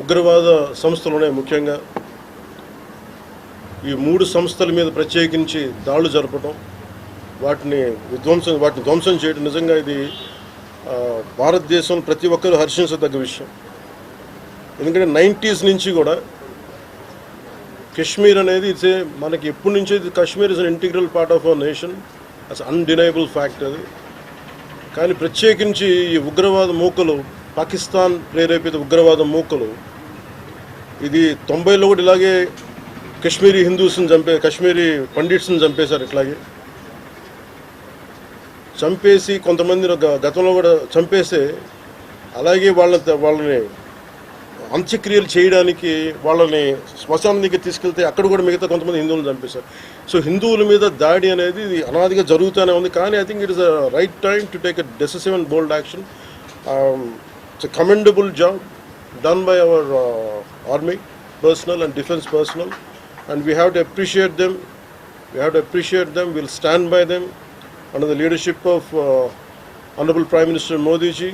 ఉగ్రవాద సంస్థలు ఉన్నాయి ముఖ్యంగా. ఈ మూడు సంస్థల మీద ప్రత్యేకించి దాడులు జరపడం వాటిని విధ్వంసం వాటిని ధ్వంసం చేయడం నిజంగా ఇది భారతదేశం ప్రతి ఒక్కరూ హర్షించదగ్గ విషయం. ఎందుకంటే నైంటీస్ నుంచి కూడా కశ్మీర్ అనేది ఇట్స్ మనకి ఎప్పటి నుంచో ఇది Kashmir is an integral part of our nation. As undeniable fact అది. కానీ ప్రత్యేకించి ఈ ఉగ్రవాద మూకలు పాకిస్తాన్ ప్రేరేపిత ఉగ్రవాద మూకలు. ఇది తొంభైలో కూడా ఇలాగే కశ్మీరీ హిందూస్ని చంపే కశ్మీరీ పండిట్స్ని చంపేశారు ఇట్లాగే. చంపేసి కొంతమంది గతంలో కూడా చంపేస్తే అలాగే వాళ్ళ వాళ్ళని అంత్యక్రియలు చేయడానికి వాళ్ళని శ్మశానం దగ్గర తీసుకెళ్తే అక్కడ కూడా మిగతా కొంతమంది హిందువులను చంపేశారు. సో హిందువుల మీద దాడి అనేది ఇది అనాదిగా జరుగుతూనే ఉంది. కానీ I think it is right time to take a decisive and bold action it's a commendable job done by our army personal and defence personnel and we have to appreciate them we have to appreciate them will stand by them under the leadership of uh, Honorable Prime Minister Modi ji.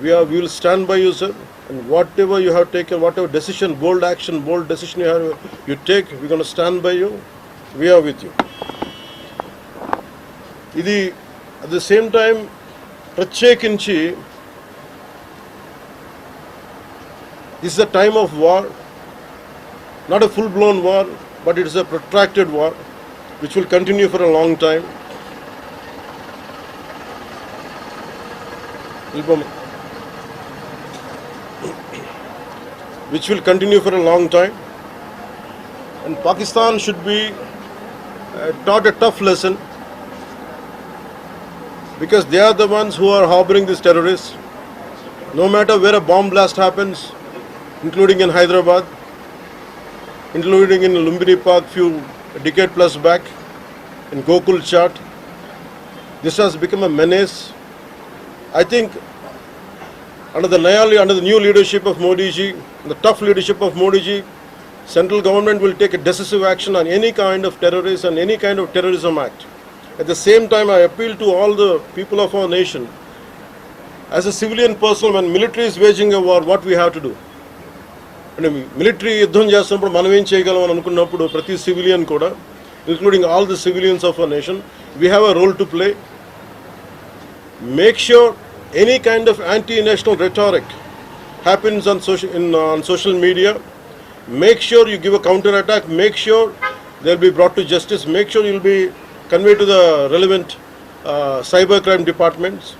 We are we will stand by you, sir. And whatever you have taken, whatever decision, bold action, bold decision you have you take, we're going to stand by you. We are with you. ఇది at the same time ప్రత్యేకించి This is a time of war, not a full blown war, but it is a protracted war which will continue for a long time. Which will continue for a long time. And Pakistan should be uh, taught a tough lesson because they are the ones who are harboring these terrorists. No matter where a bomb blast happens, including in Hyderabad, including in Lumbini Park few decade plus back, in Gokul Chat. This has become a menace. I think under the under the new leadership of Modi ji, the tough leadership of Modi ji, central government will take a decisive action on any kind of terrorist and any kind of terrorism act. At the same time, I appeal to all the people of our nation. As a civilian person, when military is waging a war, what we have to do? అంటే military యుద్ధం చేస్తున్నప్పుడు మనం ఏం చేయగలం అని అనుకున్నప్పుడు ప్రతి civilian కూడా including all the civilians of a nation we have a role to play make sure any kind of anti national rhetoric happens on social in on social media make sure you give a counter attack make sure they will B brought to justice make sure you'll be convey to the relevant cyber crime departments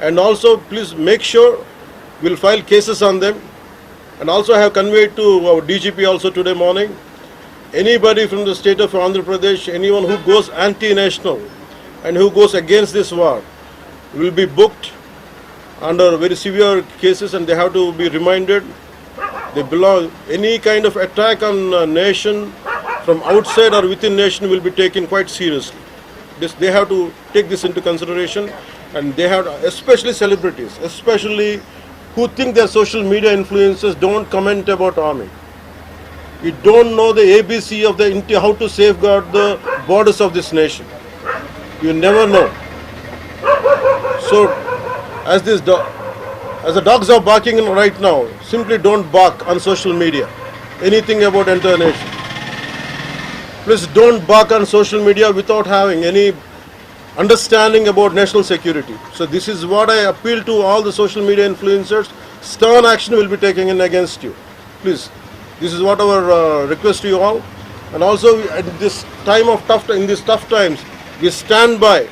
and also please make sure will file cases on them and also I have conveyed to our DGP also today morning, anybody from the state of Andhra Pradesh, anyone who goes anti-national and who goes against this war will be booked under very severe cases and they have to be reminded they belong, any kind of attack on a nation from outside or within nation will be taken quite seriously. This, they have to take this into consideration and they have, especially celebrities, especially who think they're social media influencers don't comment about army. You don't know the ABC of the how to safeguard the borders of this nation. You never know. So, as this as the dogs are barking right now, simply don't bark on social media. Anything about entire nation. Please don't bark on social media without having any understanding about national security. So this is what I appeal to all the social media influencers. Stern action will be taken in against you. Please, this is what our uh, request to you all. And also at this time of tough, in these tough times, we stand by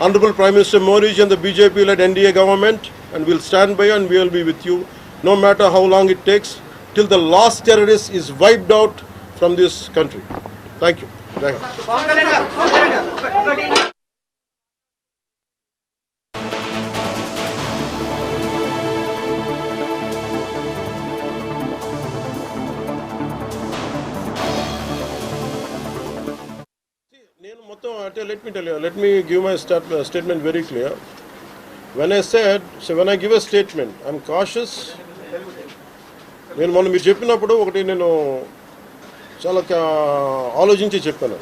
Honorable Prime Minister Modi and the BJP-led NDA government, and we'll stand by you and we will be with you, no matter how long it takes, till the last terrorist is wiped out from this country. Thank you. Jai Hind. Atya, let me tell you, let me give my stat, uh, statement very clear. When I said, so when I give a statement, I'm cautious. నేను మొన్న మీరు చెప్పినప్పుడు ఒకటి నేను చాలా ఆలోచించి చెప్పాను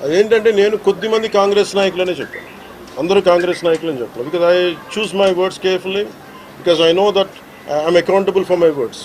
అదేంటంటే నేను కొద్ది మంది కాంగ్రెస్ నాయకులనే చెప్పాను అందరూ కాంగ్రెస్ నాయకులని చెప్పాను because I choose my words carefully because I know that I'm accountable for my words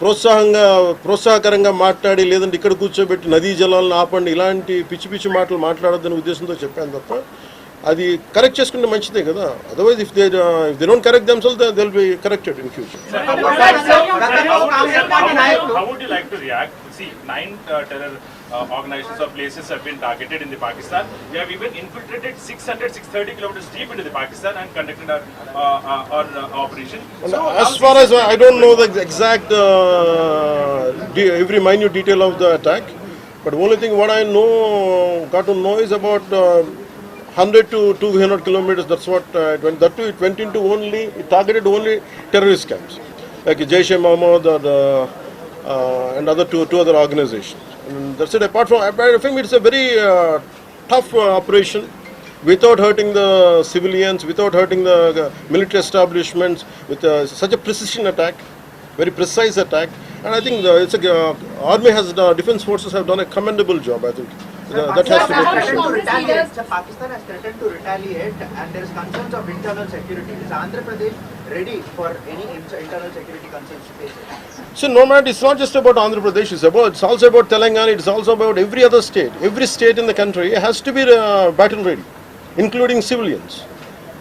ప్రోత్సాహంగా ప్రోత్సాహకరంగా మాట్లాడి లేదంటే ఇక్కడ కూర్చోబెట్టి నదీ జలాలను ఆపండి ఇలాంటి పిచ్చి పిచ్చి మాటలు మాట్లాడొద్దనే ఉద్దేశంతో చెప్పాను తప్ప అది కరెక్ట్ చేసుకుంటే మంచిదే కదా otherwise if they if they don't correct themselves they will be corrected in future గతంలో కాంగ్రెస్ పార్టీ నాయకులు How would you like to react? See, nine uh, terror uh, organizations or places have been targeted in the Pakistan. We have even infiltrated 600, 630 kilometers deep into the Pakistan and conducted our, uh, uh, our uh, operation. And as far as I don't know the exact uh, every minute detail of the attack, but only thing what I know, got to know is about uh, 100 to 200 kilometers. That's what uh, it went. That too, it went into only it targeted only terrorist camps like Jaish Mohammed or the, uh, and other two two other organizations. And that's it. Apart from, I think it's a very uh, tough uh, operation without hurting the civilians, without hurting the uh, military establishments, with uh, such a precision attack, very precise attack. And I think the, it's a, uh, army has, the defense forces have done a commendable job. I think Uh, that has to be appreciated. threatened to Congress retaliate. leaders- Sir, Pakistan has threatened to retaliate and there is concerns of internal security. Is Andhra Pradesh ready for any internal security concerns? So no matter, it's not just about Andhra Pradesh. It's about, it's also about Telangana. It's also about every other state. Every state in the country has to be uh, battle ready, including civilians.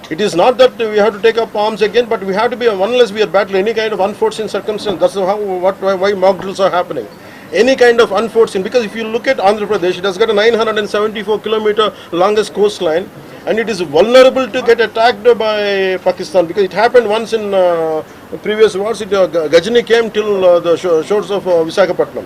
It is not that we have to take up arms again, but we have to be unless we are battling any kind of unforeseen circumstance. That's how what why, why mock drills are happening. Any kind of unforeseen because if you look at Andhra Pradesh, it has got a 974 kilometer longest coastline, and it is vulnerable to get attacked by Pakistan because it happened once in uh, previous wars. It, uh, Gajini came till uh, the shore- shores of uh, Visakhapatnam.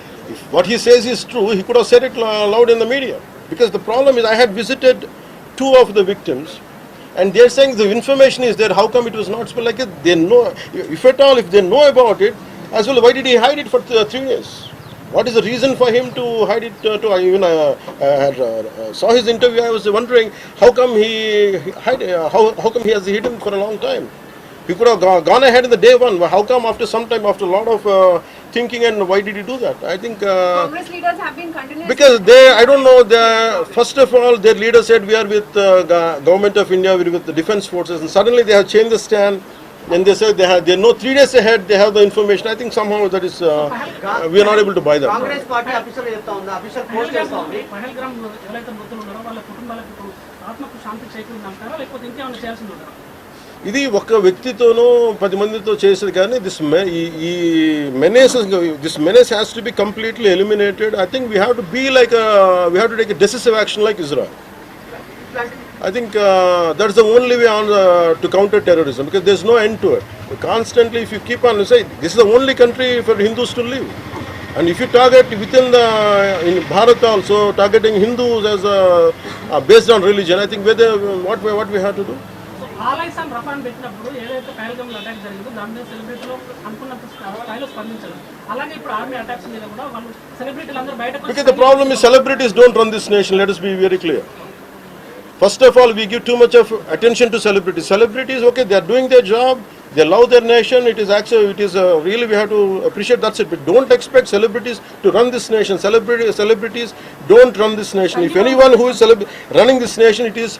what he says is true, he could have said it uh, loud in the media. Because the problem is, I had visited two of the victims, and they're saying the information is there. How come it was not spelled like it? They know. If at all, if they know about it, as well, why did he hide it for th- three years? What is the reason for him to hide it? Uh, to I even uh, uh, uh, uh, saw his interview. I was wondering how come he hide. Uh, how how come he has hidden for a long time? He could have gone, ahead in the day one. How come after some time, after a lot of uh, thinking, and why did he do that? I think uh, Congress leaders have been continuously because they, I don't know. The first of all, their leader said we are with uh, go- government of India, we are with the defense forces, and suddenly they have changed the stand. And they said they have, they know three days ahead they have the information. I think somehow that is, uh, uh, we are not able to buy that. Congress party official చెప్తా ఉంది official post చేస్తా ఉంది పహల్గాం ఎవరైతే మృతులు ఉన్నారో వాళ్ళ కుటుంబాలకు ఇప్పుడు ఆత్మకు శాంతి చేకూరింది అంటారా లేకపోతే ఇంకేమైనా చేయాల్సింది ఉంటారా ఇది ఒక వ్యక్తితోనూ పది మందితో చేసేది కానీ దిస్ ఈ ఈ menace this menace has to be completely eliminated I think we have to be like we have to take decisive action like Israel I think uh, that's the only way on uh, to counter terrorism because there's no end to it. Constantly, if you keep on say this is the only country for Hindus to live, and if you target within the in Bharat also targeting Hindus as a, uh, based on religion, I think whether what we, what we have to do. So ఆలైస్ and రఫాన్ పెట్టినప్పుడు ఏదైతే పహల్గాంలో attack జరిగిందో దాని మీద సెలబ్రిటీలో అనుకున్నంత స్థాయిలో స్పందించారు అలాగే ఇప్పుడు ఆర్మీ అటాక్స్ మీద కూడా వాళ్ళు సెలబ్రిటీలు అందరూ బయటకు the problem is celebrities don't run this nation. Let us be very clear. First of all, we give too much of attention to celebrities. Celebrities, okay, they are doing their job. They love their nation. It is actually, it is uh, really we have to appreciate. That's it. But don't expect celebrities to run this nation. Celebrity, celebrities don't run this nation. If anyone who is running this nation, it is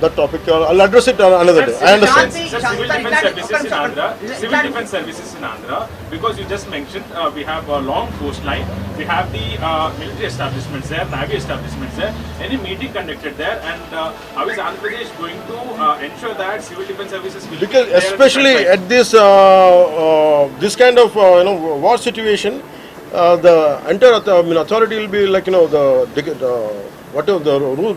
the topic, uh, I'll address it uh, another day. I understand. Civil defense services in Andhra, civil defense services in Andhra, because you just mentioned uh, we have a long coastline, we have the uh, military establishments there, navy establishments there. Any meeting conducted there, and uh, how is Andhra Pradesh going to uh, ensure that civil defense services will because be especially at this uh, uh, this kind of uh, you know war situation. Uh, the entire I mean, authority will be like you know the, the uh, whatever the rules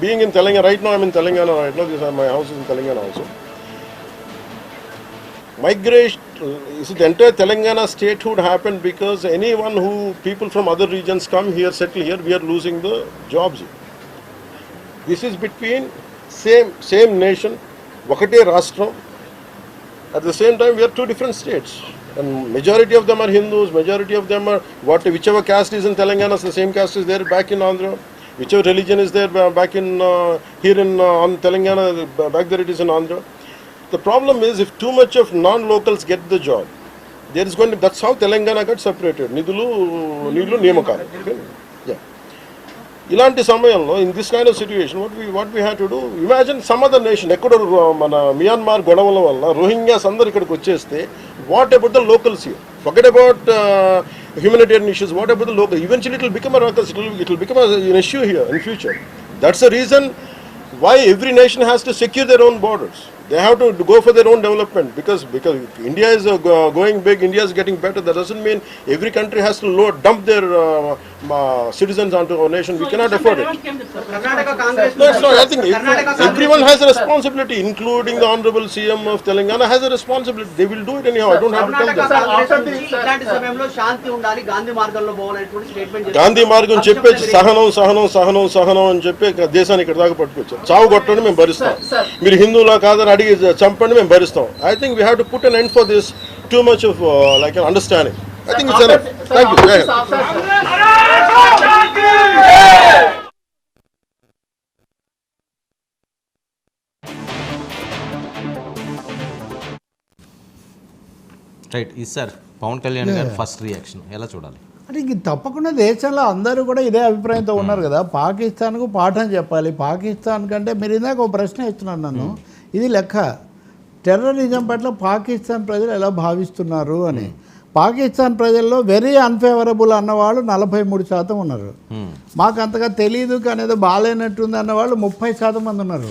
being in Telangana, right now I'm in Telangana, right now this, my house is in Telangana also. Migration, is the entire Telangana statehood happened because anyone who, people from other regions come here, settle here, we are losing the jobs. This is between same, same nation, Vakate Rastram. At the same time, we are two different states. And majority of them are Hindus, majority of them are what, whichever caste is in Telangana, the same caste is there back in Andhra. Whichever religion is there back in uh, here in uh, on Telangana, back there it is in Andhra. The problem is if too much of non-locals get the job, there is going to that's how Telangana got separated. Nidulu, Nidulu, Niyamakalu. Yeah. ఇలాంటి సమయంలో in this kind of situation what we what we have to do imagine some other nation ఎక్కడో రో- మన Myanmar గొడవల వల్ల Rohingyas అందరు ఇక్కడికి వచ్చేస్తే what about the locals here forget about humanitarian issues, what about the local? Eventually it will become a ruckus, it will, it will become a, an issue here in future. That's the reason why every nation has to secure their own borders. they have to go for their own development because because india is uh, go- going big india is getting better that doesn't mean every country has to load dump their uh, uh, citizens onto our nation we cannot afford it ఏం చెప్తారు Karnataka Congress no, it's not. I think Karnataka every- everyone has a responsibility, including the Honorable CM of Telangana has a responsibility. They will do it anyhow. I don't have to tell Karnataka them. Congress నుంచి ఇట్లాంటి సమయంలో శాంతి ఉండాలి గాంధీ మార్గంలో పోవాలనేటువంటి statement Gandhi మార్గం చెప్పేసి సహనం సహనం సహనం సహనం అని చెప్పి ఇక దేశాన్ని ఇక్కడ దాకా పట్టుకొచ్చారు చావు కొట్టండి మేము భరిస్తాం మీరు హిందువులా కాదని అడిగి చంపండి మేము భరిస్తాం. I think we have to put an end for this too much of like understanding I think it's enough thank you right ఇది సార్ పవన్ కళ్యాణ్ గారి ఫస్ట్ రియాక్షన్ ఎలా చూడాలి? అంటే ఇంక తప్పకుండా దేశంలో అందరూ కూడా ఇదే అభిప్రాయంతో ఉన్నారు కదా. పాకిస్తాన్కు పాఠం చెప్పాలి. పాకిస్తాన్ కంటే మీరు ఇందాక ఒక ప్రశ్న ఇస్తున్నారు నన్ను. ఇది లెక్క. టెర్రరిజం పట్ల పాకిస్తాన్ ప్రజలు ఎలా భావిస్తున్నారు అని. పాకిస్తాన్ ప్రజల్లో వెరీ అన్ఫేవరబుల్ అన్నవాళ్ళు నలభై మూడు శాతం ఉన్నారు. మాకు అంతగా తెలియదు కానీ ఏదో బాగాలేనట్టుంది అన్నవాళ్ళు ముప్పై శాతం మంది ఉన్నారు.